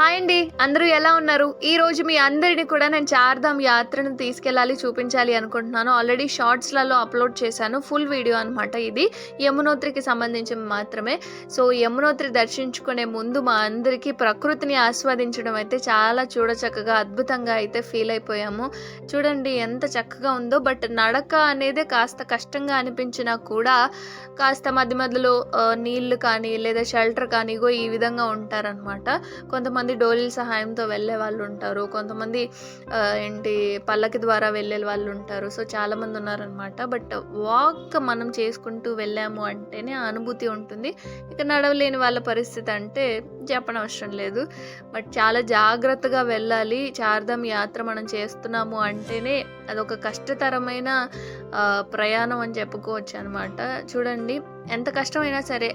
Hi అండి అందరూ ఎలా ఉన్నారు? ఈ రోజు మీ అందరిని కూడా నేను చార్ధామ్ యాత్రను తీసుకెళ్ళాలి చూపించాలి అనుకుంటున్నాను. ఆల్రెడీ షార్ట్స్లలో అప్లోడ్ చేశాను ఫుల్ వీడియో అనమాట ఇది. యమునోత్రికి సంబంధించి మాత్రమే. సో యమునోత్రి దర్శించుకునే ముందు మా అందరికీ ప్రకృతిని ఆస్వాదించడం అయితే చాలా చూడచక్కగా అద్భుతంగా అయితే ఫీల్ అయిపోయాము. చూడండి ఎంత చక్కగా ఉందో. బట్ నడక అనేది కాస్త కష్టంగా అనిపించినా కూడా కాస్త మధ్య మధ్యలో నీళ్ళు కానీ లేదా షెల్టర్ కానీ ఈ విధంగా ఉంటారనమాట కొంతమంది డోలీల సహాయంతో వెళ్ళే వాళ్ళు ఉంటారు. కొంతమంది ఏంటి పల్లకి ద్వారా వెళ్ళే వాళ్ళు ఉంటారు. సో చాలామంది ఉన్నారనమాట బట్ వాక్ మనం చేసుకుంటూ వెళ్ళాము అంటేనే ఆ అనుభూతి ఉంటుంది. ఇక నడవలేని వాళ్ళ పరిస్థితి అంటే చెప్పనవసరం లేదు. బట్ చాలా జాగ్రత్తగా వెళ్ళాలి. చార్ధామ్ యాత్ర మనం చేస్తున్నాము అంటేనే అదొక కష్టతరమైన ప్రయాణం అని చెప్పుకోవచ్చు అనమాట చూడండి ఎంత కష్టమైనా సరే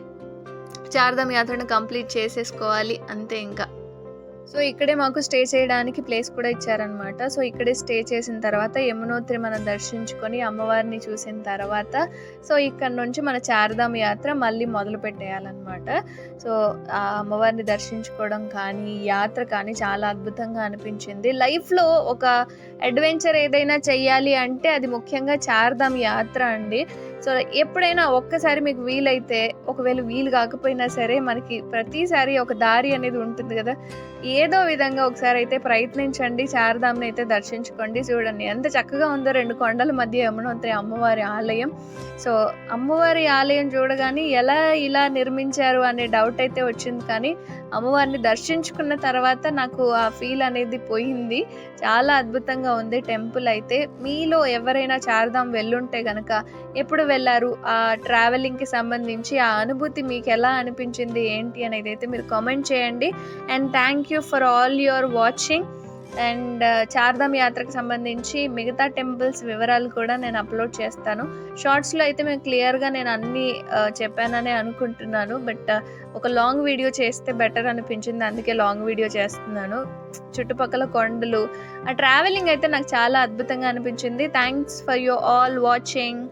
చార్ధామ్ యాత్రను కంప్లీట్ చేసేసుకోవాలి అంతే ఇంకా. సో ఇక్కడే మాకు స్టే చేయడానికి ప్లేస్ కూడా ఇచ్చారనమాట సో ఇక్కడే స్టే చేసిన తర్వాత యమునోత్రి మనం దర్శించుకొని అమ్మవారిని చూసిన తర్వాత సో ఇక్కడ నుంచి మన చారధామ యాత్ర మళ్ళీ మొదలు పెట్టేయాలన్నమాట. సో ఆ అమ్మవారిని దర్శించుకోవడం కానీ యాత్ర కానీ చాలా అద్భుతంగా అనిపించింది. లైఫ్లో ఒక అడ్వెంచర్ ఏదైనా చెయ్యాలి అంటే అది ముఖ్యంగా చార్ధామ్ యాత్ర అండి. సో ఎప్పుడైనా ఒక్కసారి మీకు వీలైతే ఒకవేళ వీలు కాకపోయినా సరే మనకి ప్రతిసారి ఒక దారి అనేది ఉంటుంది కదా. ఏదో విధంగా ఒకసారి అయితే ప్రయత్నించండి. చారధామ్ని అయితే దర్శించుకోండి. చూడండి ఎంత చక్కగా ఉందో రెండు కొండల మధ్య యమునోత్రి అమ్మవారి ఆలయం. సో అమ్మవారి ఆలయం చూడగానే ఎలా ఇలా నిర్మించారు అనే డౌట్ అయితే వచ్చింది. కానీ అమ్మవారిని దర్శించుకున్న తర్వాత నాకు ఆ ఫీల్ అనేది పోయింది. చాలా అద్భుతంగా ఉంది టెంపుల్ అయితే. మీలో ఎవరైనా చార్ధామ్ వెళ్ళుంటే గనక ఎప్పుడు వెళ్ళారు. ఆ ట్రావెలింగ్కి సంబంధించి ఆ అనుభూతి మీకు ఎలా అనిపించింది ఏంటి అనేది అయితే మీరు కామెంట్ చేయండి. And thank you for all your watching and Chardham యాత్రకు సంబంధించి మిగతా టెంపుల్స్ వివరాలు కూడా నేను అప్లోడ్ చేస్తాను. షార్ట్స్లో అయితే మేము క్లియర్గా నేను అన్నీ uh, చెప్పానని అనుకుంటున్నాను. బట్ uh, ఒక లాంగ్ వీడియో చేస్తే బెటర్ అనిపించింది. అందుకే లాంగ్ వీడియో చేస్తున్నాను. చుట్టుపక్కల కొండలు. ఆ ట్రావెలింగ్ అయితే నాకు చాలా అద్భుతంగా అనిపించింది. Thanks for you all watching